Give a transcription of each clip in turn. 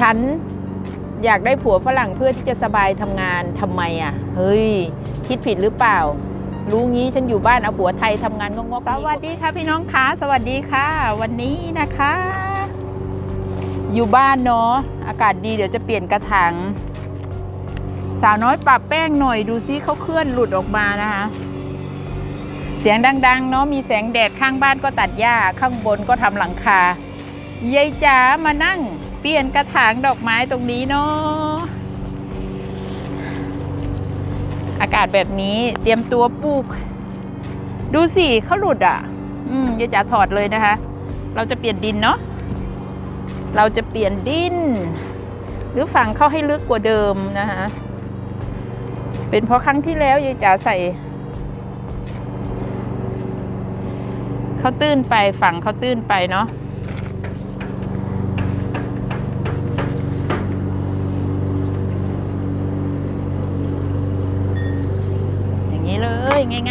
ฉันอยากได้ผัวฝรั่งเพื่อที่จะสบายทำงานทำไมอะ เฮ้ย คิดผิดหรือเปล่า รู้งี้ฉันอยู่บ้านเอาผัวไทยทำงานงกๆสวัสดีค่ะพี่น้องคะสวัสดีค่ะ วันนี้นะคะ อยู่บ้านเนาะอากาศดีเดี๋ยวจะเปลี่ยนกระถางสาวน้อยปรับแป้งหน่อยดูซิเขาเคลื่อนหลุดออกมานะคะ เสียงดัง ๆ เนาะมีแสงแดดข้างบ้านก็ตัดหญ้าข้างบนก็ทำหลังคายายจ๋ามานั่ง เปลี่ยนกระถางดอกไม้ตรงนี้เนาะอากาศแบบนี้เตรียมตัวปลูก ดูสิเขาหลุดอะ อืมยายจ๋าถอดเลยนะคะ เราจะเปลี่ยนดินเนาะเราจะเปลี่ยนดิน หรือฝังเข้าให้ลึกกว่าเดิมนะคะเป็นเพราะครั้งที่แล้วยายจ๋าใส่เขาตื้นไปฝั่งเขาตื้นไปเนาะ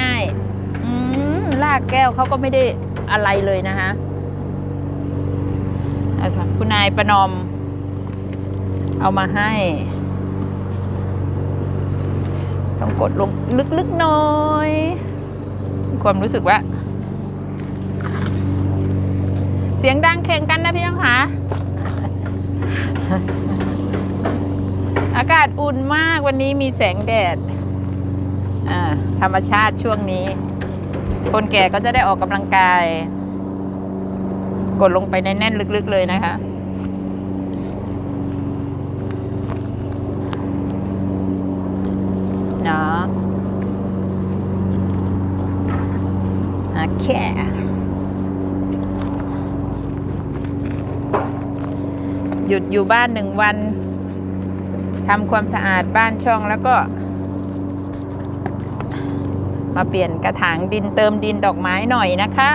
ง่ายๆอืมลากแก้วเขาก็ไม่ได้อะไรเลยนะคะอาสาคุณนายประนอม เอามาให้ ต้องกดลงลึกๆหน่อย ความรู้สึกว่า เสียงดังแข่งกันนะพี่น้องคะอากาศอุ่นมากวันนี้มีแสงแดด ธรรมชาติช่วงนี้ คนแก่ก็จะได้ออกกำลังกาย กดลงไปในแน่นลึกๆเลยนะคะเนาะโอเคหยุดอยู่บ้านหนึ่งวันทำความสะอาดบ้านช่องแล้วก็ มาเปลี่ยนกระถางดินเติมดินดอกไม้หน่อยนะคะ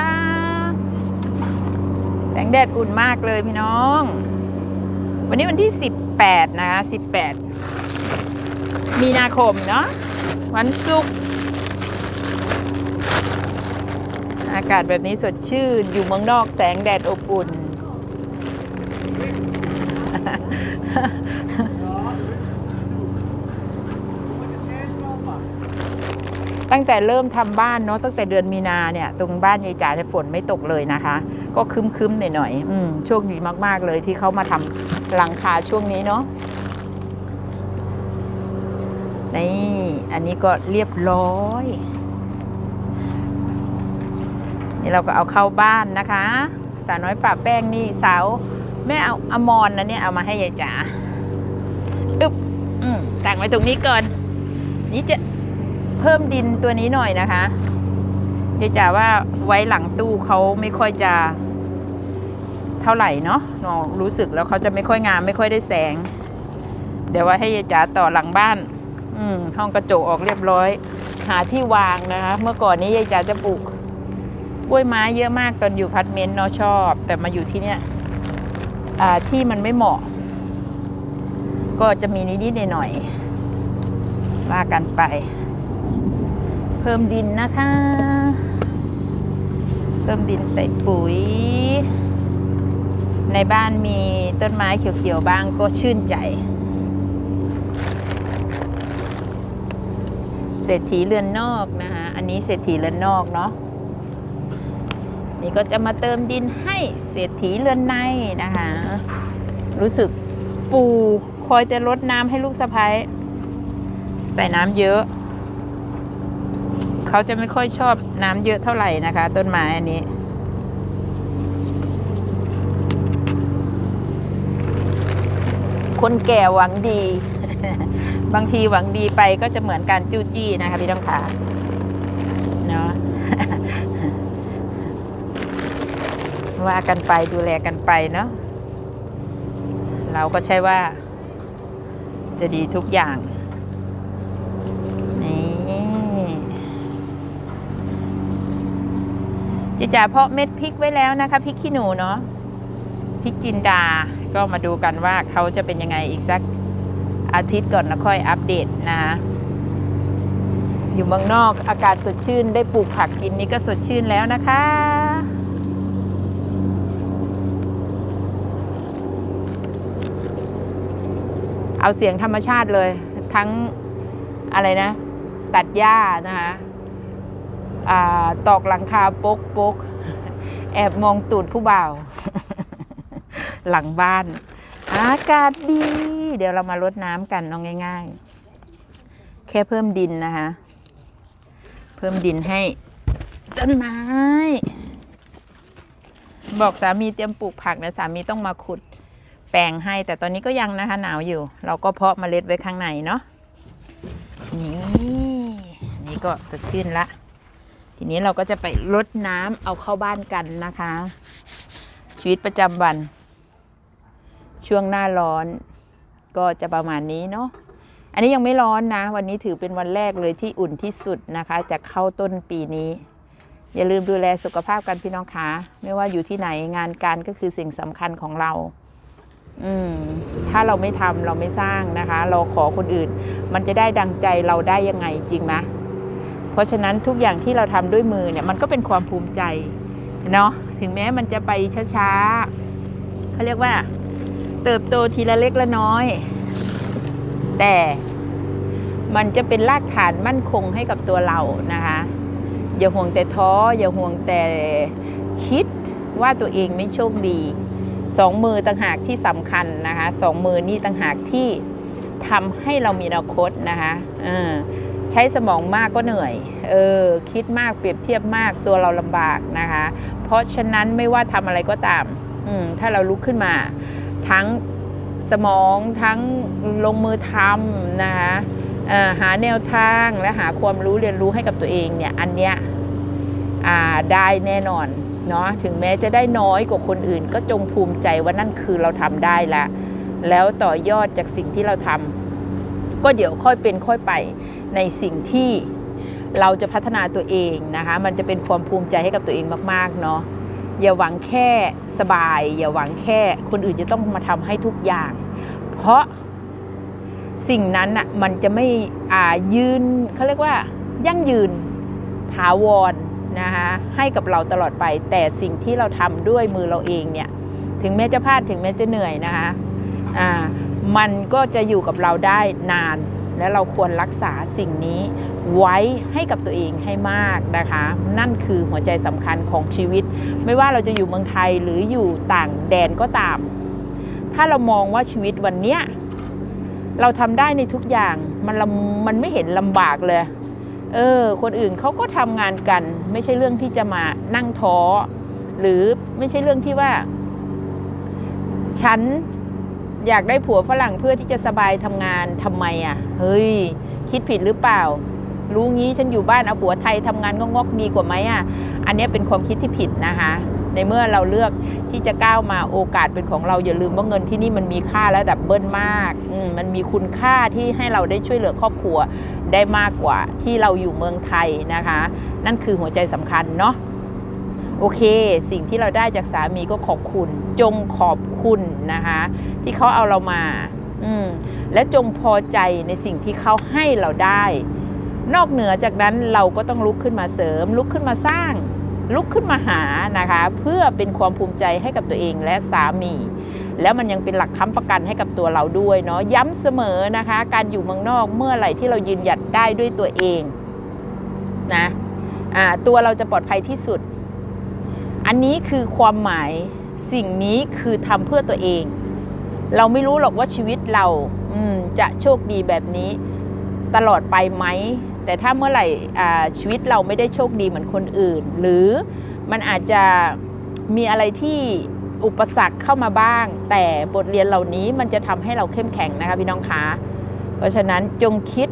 แสงแดดอุ่นมากเลยพี่น้อง วันนี้วันที่ 18 นะคะ 18 มีนาคมเนาะวันศุกร์อากาศแบบนี้สดชื่น อยู่เมืองนอกแสงแดดอบอุ่น ตั้งแต่เริ่มทำบ้านเนาะตั้งแต่เดือนมีนาเนี่ย ตรงบ้านยายจ๋าเนี่ยฝนไม่ตกเลยนะคะ ก็คึมๆหน่อยๆอืมโชคดีมากๆเลยที่เขามาทำหลังคาช่วงนี้เนาะนี่อันนี้ก็เรียบร้อย นี่เราก็เอาเข้าบ้านนะคะ สาวน้อยป่าแป้งนี่สาวแม่เอาอมรนนะเนี่ยเอามาให้ยายจ๋าอึ๊บอืมตั้งไว้ตรงนี้ก่อน นี่จะ เพิ่มดินตัวนี้หน่อยนะคะยายจ๋าว่าไว้หลังตู้เขาไม่ค่อยจะเท่าไหร่เนาะหนูรู้สึกแล้วเขาจะไม่ค่อยงามไม่ค่อยได้แสง เดี๋ยวว่าให้ยายจ๋าต่อหลังบ้าน อืมห้องกระจกออกเรียบร้อย หาที่วางนะคะ เมื่อก่อนนี้ยายจ๋าจะปลูกกล้วยไม้เยอะมากตอนอยู่พัดเมนต์เนาะชอบ แต่มาอยู่ที่เนี้ยอ่าที่มันไม่เหมาะ ก็จะมีนิดๆหน่อยๆว่ากันไป เพิ่มดินนะคะ เพิ่มดินใส่ปุ๋ย ในบ้านมีต้นไม้เขียวๆบ้างก็ชื่นใจ เศรษฐีเรือนนอกนะคะอันนี้เศรษฐีเรือนนอกเนาะนี่ก็จะมาเติมดินให้เศรษฐีเรือนในนะคะ รู้สึกปูคอยจะลดน้ำให้ลูกสะพ้ายใส่น้ำเยอะ เขาจะไม่ค่อยชอบน้ำเยอะเท่าไหร่นะคะ ต้นไม้อันนี้ คนแก่หวังดี บางทีหวังดีไปก็จะเหมือนการจู้จี้นะคะพี่ต้องขาเนาะว่ากันไปดูแลกันไปเนาะเราก็ใช่ว่า จะดีทุกอย่าง จิจ๋าเพาะเม็ดพริกไว้แล้วนะคะพริกขี้หนูเนาะพริกจินดา ก็มาดูกันว่าเขาจะเป็นยังไงอีกสักอาทิตย์ก่อนแล้วค่อยอัปเดตนะคะอยู่เมืองนอกอากาศสดชื่นได้ปลูกผักกินนี่ก็สดชื่นแล้วนะคะ เอาเสียงธรรมชาติเลย ทั้งอะไรนะ ตัดหญ้านะคะ ตอกหลังคาปกปกแอบมองตูดผู้บ่าว หลังบ้าน อากาศดี เดี๋ยวเรามารดน้ำกันน้องง่าย ๆ แค่เพิ่มดินนะคะ เพิ่มดินให้ต้นไม้ บอกสามีเตรียมปลูกผักนะสามีต้องมาขุดแปลงให้ แต่ตอนนี้ก็ยังนะคะหนาวอยู่ เราก็เพาะเมล็ดไว้ข้างในเนาะนี่นี่ก็สดชื่นละ ทีนี้เราก็จะไปรดน้ำเอาเข้าบ้านกันนะคะ ชีวิตประจำวัน ช่วงหน้าร้อน ก็จะประมาณนี้เนาะอันนี้ยังไม่ร้อนนะ วันนี้ถือเป็นวันแรกเลยที่อุ่นที่สุดนะคะจะเข้าต้นปีนี้ อย่าลืมดูแลสุขภาพกันพี่น้องคะไม่ว่าอยู่ที่ไหนงานการก็คือสิ่งสำคัญของเรา อืม ถ้าเราไม่ทำเราไม่สร้างนะคะ เราขอคนอื่น มันจะได้ดังใจเราได้ยังไงจริงไหม เพราะฉะนั้นทุกอย่างที่เราทำด้วยมือเนี่ยมันก็เป็นความภูมิใจเนาะถึงแม้มันจะไปช้าๆเขาเรียกว่า เติบโตทีละเล็กละน้อย แต่มันจะเป็นรากฐานมั่นคงให้กับตัวเรานะคะ อย่าห่วงแต่ท้อ อย่าห่วงแต่คิดว่าตัวเองไม่โชคดีสองมือต่างหากที่สำคัญนะคะสองมือนี่ต่างหากที่ทำให้เรามีอนาคตนะคะออ ใช้สมองมากก็เหนื่อย เออ คิดมากเปรียบเทียบมากตัวเราลำบากนะคะ เพราะฉะนั้นไม่ว่าทำอะไรก็ตาม อืม ถ้าเราลุกขึ้นมา ทั้งสมองทั้งลงมือทำนะคะออหาแนวทางและหาความรู้เรียนรู้ให้กับตัวเองเนี่ย อันเนี้ยได้แน่นอนเนาะถึงแม้จะได้น้อยกว่าคนอื่น ก็จงภูมิใจว่านั่นคือเราทำได้ละ แล้วต่อยอดจากสิ่งที่เราทำ ก็เดี๋ยวค่อยเป็นค่อยไปในสิ่งที่เราจะพัฒนาตัวเองนะคะ มันจะเป็นความภูมิใจให้กับตัวเองมากๆเนาะอย่าหวังแค่สบาย อย่าหวังแค่คนอื่นจะต้องมาทำให้ทุกอย่าง เพราะสิ่งนั้นน่ะมันจะไม่อ่ายืนเขาเรียกว่ายั่งยืนถาวรนะคะให้กับเราตลอดไป แต่สิ่งที่เราทำด้วยมือเราเองเนี่ย ถึงแม้จะพลาดถึงแม้จะเหนื่อยนะคะอ่า มันก็จะอยู่กับเราได้นาน และเราควรรักษาสิ่งนี้ไว้ให้กับตัวเองให้มากนะคะ นั่นคือหัวใจสำคัญของชีวิต ไม่ว่าเราจะอยู่เมืองไทยหรืออยู่ต่างแดนก็ตาม ถ้าเรามองว่าชีวิตวันเนี้ยเราทำได้ในทุกอย่างมันมันไม่เห็นลำบากเลย เออ คนอื่นเขาก็ทำงานกัน ไม่ใช่เรื่องที่จะมานั่งท้อหรือไม่ใช่เรื่องที่ว่า ฉัน อยากได้ผัวฝรั่งเพื่อที่จะสบายทำงานทำไมอะ เฮ้ย คิดผิดหรือเปล่า รู้งี้ฉันอยู่บ้านเอาผัวไทยทำงานก็งอกๆดีกว่าไหมอะ อันนี้เป็นความคิดที่ผิดนะคะ ในเมื่อเราเลือกที่จะก้าวมาโอกาสเป็นของเราอย่าลืมว่าเงินที่นี่มันมีค่าระดับเบิ้ลมากมมันมีคุณค่าที่ให้เราได้ช่วยเหลือครอบครัวได้มากกว่าที่เราอยู่เมืองไทยนะคะ นั่นคือหัวใจสำคัญเนาะ โอเค สิ่งที่เราได้จากสามีก็ขอบคุณ จงขอบคุณนะคะ ที่เขาเอาเรามา อืมและจงพอใจในสิ่งที่เขาให้เราได้ นอกเหนือจากนั้นเราก็ต้องลุกขึ้นมาเสริม ลุกขึ้นมาสร้าง ลุกขึ้นมาหานะคะ เพื่อเป็นความภูมิใจให้กับตัวเองและสามี แล้วมันยังเป็นหลักค้ำประกันให้กับตัวเราด้วยเนาะย้ำเสมอนะคะ การอยู่เมืองนอกเมื่อไหร่ที่เรายืนหยัดได้ด้วยตัวเองนะอ่าตัวเราจะปลอดภัยที่สุด อันนี้คือความหมายสิ่งนี้คือทำเพื่อตัวเอง เราไม่รู้หรอกว่าชีวิตเราจะโชคดีแบบนี้ ตลอดไปไหม แต่ถ้าเมื่อไหร่ชีวิตเราไม่ได้โชคดีเหมือนคนอื่น หรือมันอาจจะมีอะไรที่อุปสรรคเข้ามาบ้าง แต่บทเรียนเหล่านี้มันจะทำให้เราเข้มแข็งนะคะพี่น้องคะ เพราะฉะนั้นจงคิด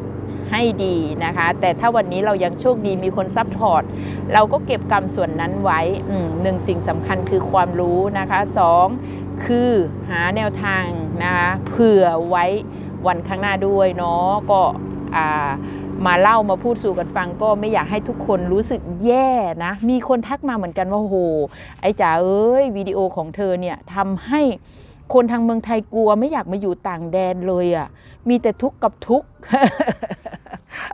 ให้ดีนะคะ แต่ถ้าวันนี้เรายังโชคดีมีคนซัพพอร์ตเราก็เก็บกรรมส่วนนั้นไว้หนึ่งสิ่งสำคัญคือความรู้นะคะสองคือหาแนวทางนะคะเผื่อไว้วันข้างหน้าด้วยเนาะก็อ่ามาเล่ามาพูดสู่กันฟังก็ไม่อยากให้ทุกคนรู้สึกแย่นะ มีคนทักมาเหมือนกันว่าโอ้โหไอ้จ๋าเอ้ยวิดีโอของเธอเนี่ยทำให้คนทางเมืองไทยกลัวไม่อยากมาอยู่ต่างแดนเลยอะ่ะมีแต่ทุกข์กับทุกข์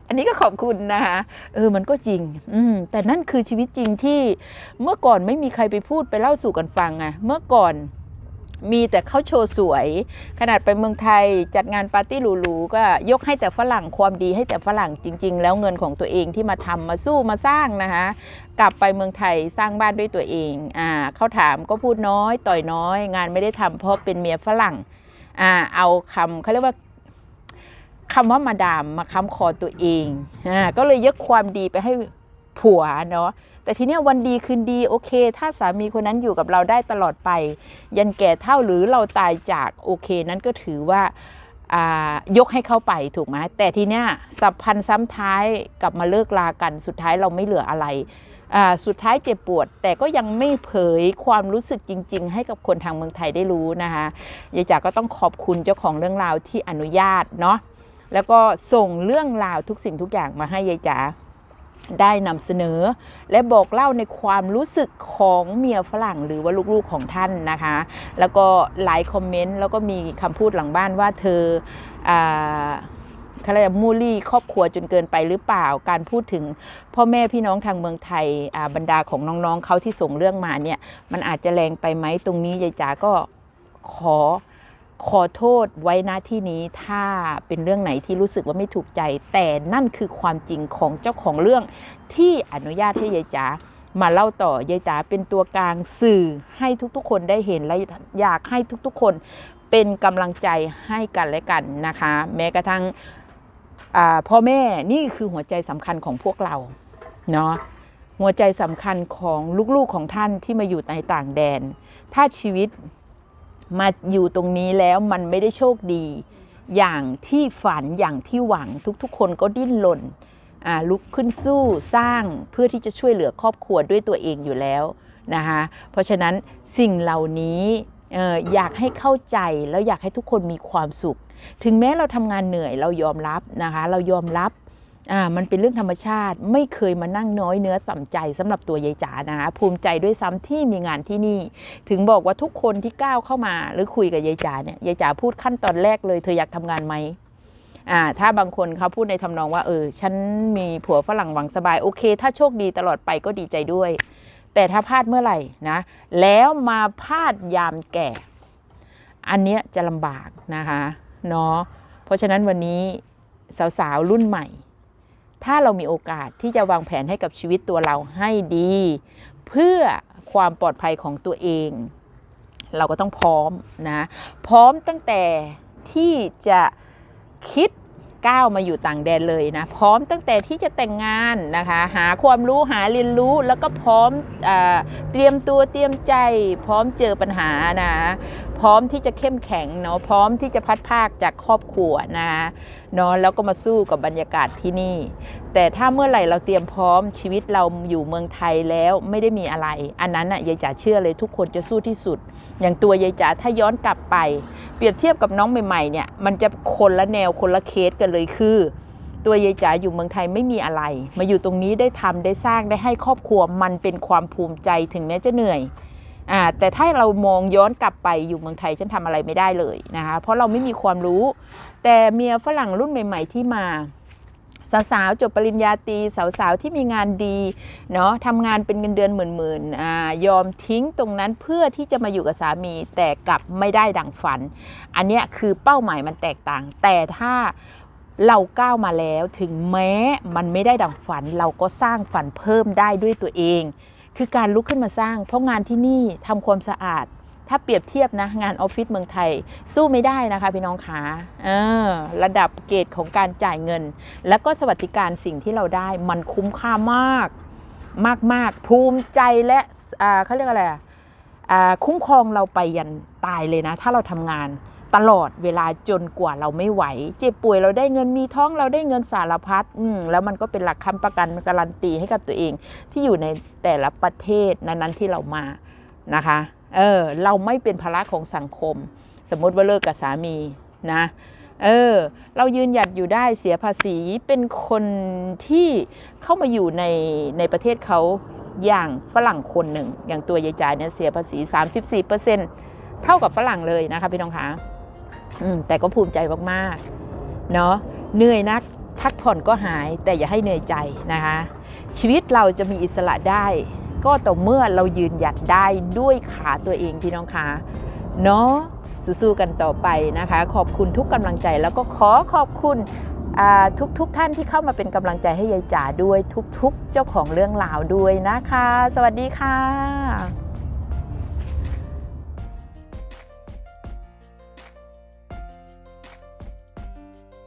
อันนี้ก็ขอบคุณนะคะเออมันก็จริง อืมแต่นั่นคือชีวิตจริงที่เมื่อก่อนไม่มีใครไปพูดไปเล่าสู่กันฟังไงเมื่อก่อนมีแต่เขาโชว์สวย ขนาดไปเมืองไทยจัดงานปาร์ตี้หรูๆก็ยกให้แต่ฝรั่งความดีให้แต่ฝรั่งจริง ๆ แล้วเงินของตัวเองที่มาทำมาสู้มาสร้างนะคะ กลับไปเมืองไทยสร้างบ้านด้วยตัวเองอ่าเขาถามก็พูดน้อยต่อยน้อย งานไม่ได้ทำเพราะเป็นเมียฝรั่งอ่าเอาคำเขาเรียกว่า คำว่ามาดามมาค้ำคอตัวเองอ่าก็เลยยกความดีไปให้ผัวเนาะแต่ทีเนี้ยวันดีคืนดีโอเค ถ้าสามีคนนั้นอยู่กับเราได้ตลอดไป ยันแก่เท่าหรือเราตายจากโอเค นั้นก็ถือว่าายกให้เขาไปถูกไหมแต่ทีเนี้ยสับพันซ้ำท้ายกลับมาเลิกลากันสุดท้ายเราไม่เหลืออะไรสุดท้ายเจ็บปวด แต่ก็ยังไม่เผยความรู้สึกจริง ๆ ให้กับคนทางเมืองไทยได้รู้นะคะยายจ๋าก็ต้องขอบคุณเจ้าของเรื่องราวที่อนุญาตเนาะ แล้วก็ส่งเรื่องราวทุกสิ่งทุกอย่างมาให้ยายจ๋าได้นำเสนอ และบอกเล่าในความรู้สึกของเมียฝรั่งหรือว่าลูกๆของท่านนะคะ แล้วก็หลายคอมเมนต์แล้วก็มีคำพูดหลังบ้านว่าเธออาเขาเรียกมูลี่ครอบครัวจนเกินไปหรือเปล่า การพูดถึงพ่อแม่พี่น้องทางเมืองไทยบรรดาของน้องๆเขาที่ส่งเรื่องมาเนี่ย มันอาจจะแรงไปไหมตรงนี้ยายจ๋าก็ขอ ขอโทษไว้ณที่นี้ถ้าเป็นเรื่องไหนที่รู้สึกว่าไม่ถูกใจ แต่นั่นคือความจริงของเจ้าของเรื่องที่อนุญาตให้ยายจ๋ามาเล่าต่อยายจ๋าเป็นตัวกลางสื่อให้ทุกๆ คนได้เห็นและอยากให้ทุกๆ คนเป็นกำลังใจให้กันและกันนะคะ แม้กระทั่งพ่อแม่นี่คือหัวใจสำคัญของพวกเราเนาะหัวใจสำคัญของลูกๆของท่านที่มาอยู่ในต่างแดน ถ้าชีวิต มาอยู่ตรงนี้แล้วมันไม่ได้โชคดี อย่างที่ฝันอย่างที่หวังทุกๆ คนก็ดิ้นรนลุกขึ้นสู้สร้างเพื่อที่จะช่วยเหลือครอบครัวด้วยตัวเองอยู่แล้วนะคะเพราะฉะนั้นสิ่งเหล่านี้เอออยากให้เข้าใจแล้วอยากให้ทุกคนมีความสุข ถึงแม้เราทำงานเหนื่อยเรายอมรับนะคะเรายอมรับ อ่ามันเป็นเรื่องธรรมชาติไม่เคยมานั่งน้อยเนื้อต่ำใจสำหรับตัวยายจ๋านะคะภูมิใจด้วยซ้ำที่มีงานที่นี่ ถึงบอกว่าทุกคนที่ก้าวเข้ามาหรือคุยกับยายจ๋าเนี่ยยายจ๋าพูดขั้นตอนแรกเลยเธออยากทำงานไหมอ่าถ้าบางคนเขาพูดในทำนองว่าเออฉันมีผัวฝรั่งหวังสบายโอเค ถ้าโชคดีตลอดไปก็ดีใจด้วย แต่ถ้าพลาดเมื่อไหร่นะแล้วมาพลาดยามแก่ อันเนี้ยจะลำบากนะคะเนาะเพราะฉะนั้นวันนี้สาวๆรุ่นใหม่ ถ้าเรามีโอกาสที่จะวางแผนให้กับชีวิตตัวเราให้ดี เพื่อความปลอดภัยของตัวเอง เราก็ต้องพร้อมนะพร้อมตั้งแต่ที่จะคิดก้าวมาอยู่ต่างแดนเลยนะ พร้อมตั้งแต่ที่จะแต่งงานนะคะ หาความรู้หาเรียนรู้แล้วก็พร้อมเตรียมตัวเตรียมใจ พร้อมเจอปัญหานะ พร้อมที่จะเข้มแข็งเนาะพร้อมที่จะพัดภาคจากครอบครัวนะเนาะแล้วก็มาสู้กับบรรยากาศที่นี่ แต่ถ้าเมื่อไหร่เราเตรียมพร้อมชีวิตเราอยู่เมืองไทยแล้วไม่ได้มีอะไร อันนั้นน่ะยายจ๋าเชื่อเลยทุกคนจะสู้ที่สุด อย่างตัวยายจ๋าถ้าย้อนกลับไป เปรียบเทียบกับน้องใหม่ๆเนี่ยมันจะคนละแนวคนละเคสกันเลยคือ ตัวยายจ๋าอยู่เมืองไทยไม่มีอะไร มาอยู่ตรงนี้ได้ทำได้สร้างได้ให้ครอบครัวมันเป็นความภูมิใจถึงแม้จะเหนื่อย อ่าแต่ถ้าเรามองย้อนกลับไปอยู่เมืองไทยฉันทำอะไรไม่ได้เลยนะคะเพราะเราไม่มีความรู้ แต่เมียฝรั่งรุ่นใหม่ ๆ ที่มาสาวๆจบปริญญาตรีสาวๆที่มีงานดีเนาะทำงานเป็นเงินเดือนหมื่นๆอายอมทิ้งตรงนั้นเพื่อที่จะมาอยู่กับสามี แต่กลับไม่ได้ดังฝัน อันนี้คือเป้าหมายมันแตกต่าง แต่ถ้าเราก้าวมาแล้วถึงแม้มันไม่ได้ดังฝัน เราก็สร้างฝันเพิ่มได้ด้วยตัวเอง คือการลุกขึ้นมาสร้าง เพราะงานที่นี่ทำความสะอาด ถ้าเปรียบเทียบนะ งานออฟฟิศเมืองไทย สู้ไม่ได้นะคะพี่น้องขาเออระดับเกรดของการจ่ายเงิน แล้วก็สวัสดิการสิ่งที่เราได้มันคุ้มค่ามากมากมากภูมิใจและเขาเรียกอะไรอะคุ้มครองเราไปยันตายเลยนะ ถ้าเราทำงาน ตลอดเวลาจนกว่าเราไม่ไหว เจ็บป่วยเราได้เงินมีท้องเราได้เงินสารพัดอืมแล้วมันก็เป็นหลักคำประกันการันตีให้กับตัวเอง ที่อยู่ในแต่ละประเทศนั้นๆที่เรามานะคะเออเราไม่เป็นภาระของสังคม สมมติว่าเลิกกับสามีนะเออเรายืนหยัดอยู่ได้เสียภาษีเป็นคนที่เข้ามาอยู่ในในประเทศเขาอย่างฝรั่งคนหนึ่ง อย่างตัวยายจ่ายเนี่ยเสียภาษี 34%เท่ากับฝรั่งเลยนะคะพี่น้องคะ แต่ก็ภูมิใจมากๆเนาะเหนื่อยนักพักผ่อนก็หายแต่อย่าให้เหนื่อยใจนะคะ ชีวิตเราจะมีอิสระได้ ก็ต่อเมื่อเรายืนหยัดได้ด้วยขาตัวเองพี่น้องคะเนาะสู้ๆกันต่อไปนะคะ ขอบคุณทุกกำลังใจแล้วก็ขอขอบคุณทุกๆทท่านที่เข้ามาเป็นกำลังใจให้ยายจ๋าด้วยทุกๆ เจ้าของเรื่องราวด้วยนะคะ สวัสดีค่ะ